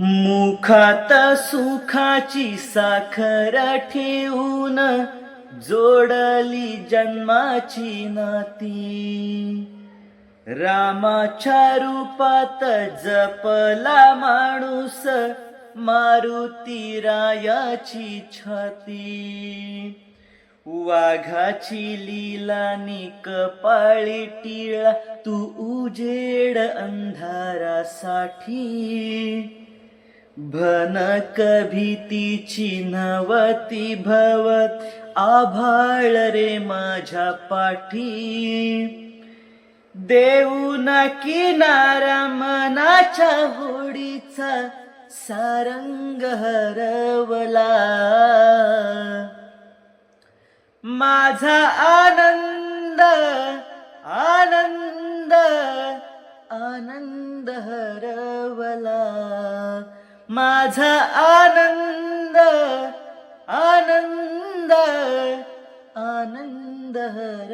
मुखात सुखाची साखर ठेवून जोडली जन्माची नाती. रामाच्या रूपात जपला माणूस मारुती रायाची छाती. वाघाची लीला कपाळी टिळा तू उजेड अंधारासाठी. भनक भीतीची नवती भवत आभाळ रे माझ्या पाठी. देऊ न किनारा मनाच्या होडीचा सारंग हरवला. माझा आनंद आनंद आनंद हरवला. माझा आनंद आनंद आनंद हर